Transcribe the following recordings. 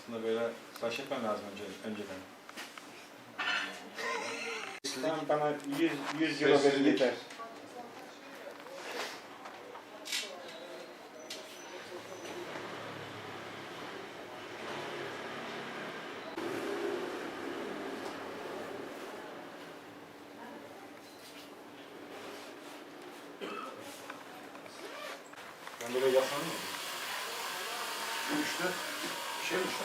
Aslında böyle tıraş etmem lazım önce, önceden. Sen bana 100, 100 euro verin yeter. Ben böyle yapmam mı? Bu işte bir şey mi şu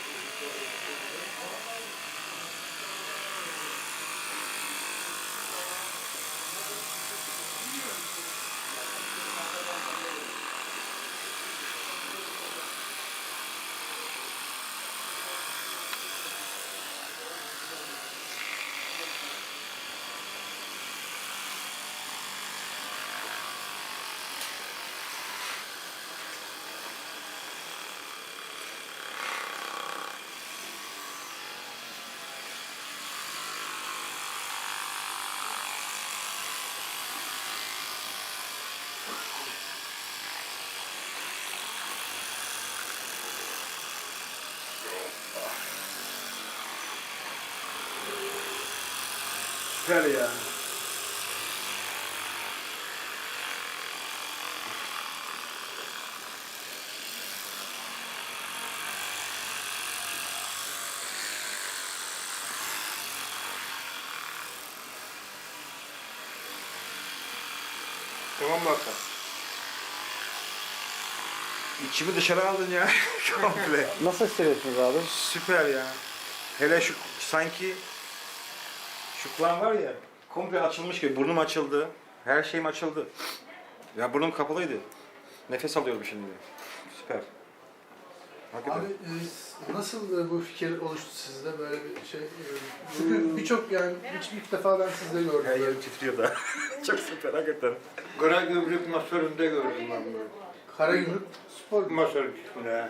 Süper ya. Tamam bakalım. İçimi dışarı aldın ya. Komple. Nasıl hissediyorsunuz abi? Süper ya. Hele şu sanki şu kulağım var ya komple açılmış gibi burnum açıldı. Her şeyim açıldı. Ya burnum kapalıydı. Nefes alıyorum şimdi. Süper. Hakikaten. Abi e, nasıl e, bu fikir oluştu sizde böyle bir şey? e, Çünkü birçok yani hiç ilk defa ben sizde gördüm. Her yerim titriyor da. Çok süper hakikaten. Kara Gümrük masöründe gördüm ben bunu. Karagümrük spor Masör ismini.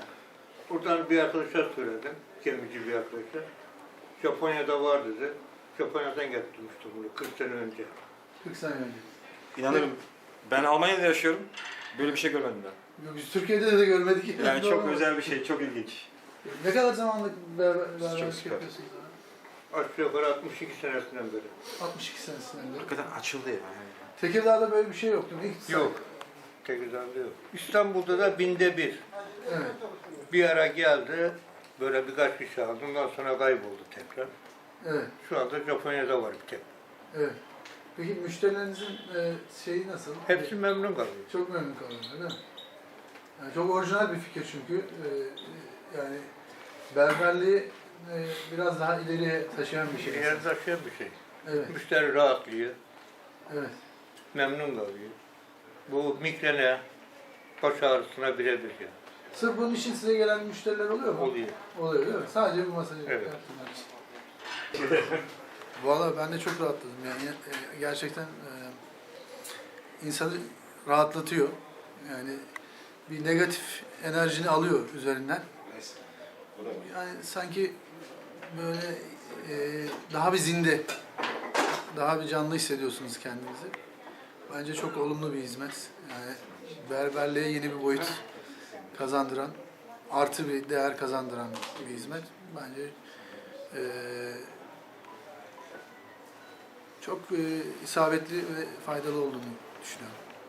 Buradan bir arkadaşa söyledim. Gemici bir arkadaşa. Japonya'da var dedi. Japonya'dan getirmiştim bunu 40 sene önce. 40 sene önce. İnanırım. Ben Almanya'da yaşıyorum. Böyle bir şey görmedim ben. Yok, Biz Türkiye'de de görmedik. Yani çok Doğru. özel bir şey, çok ilginç. Ne kadar zamanlık beraber beraberlik süper. yapıyorsunuz? Aşağı yukarı 62 senesinden beri. 62 senesinden beri. Hakikaten açıldı ya. Yani. Tekirdağ'da böyle bir şey yoktu. mu? İlk Yok. Tekirdağ'da yok. İstanbul'da da binde bir. Evet. Bir ara geldi. Böyle birkaç kişi aldı. Ondan sonra kayboldu tekrar. Evet. Şu anda Japonya'da var bir tek. Evet. Peki müşterilerinizin e, şeyi nasıl? Hepsi memnun kalıyor. Çok memnun kalıyorlar değil mi? Yani çok orijinal bir fikir çünkü. Ee, e, yani berberliği e, biraz daha ileriye taşıyan bir şey. Yer taşıyan bir şey. Evet, Müşteri rahatlıyor. evet. memnun kalıyor. Bu migrene, baş ağrısına birebir ya. Sırf bunun için size gelen müşteriler oluyor mu? Oluyor. Oluyor değil mi? Sadece bu masajı Evet. yaptırmak için. Valla ben de çok rahatladım. Yani e, gerçekten e, insanı rahatlatıyor. Yani bir negatif enerjini alıyor üzerinden. Yani sanki böyle e, daha bir zinde, daha bir canlı hissediyorsunuz kendinizi. Bence çok olumlu bir hizmet. Yani berberliğe yeni bir boyut kazandıran, artı bir değer kazandıran bir hizmet. Bence e, çok e, isabetli ve faydalı olduğunu düşünüyorum.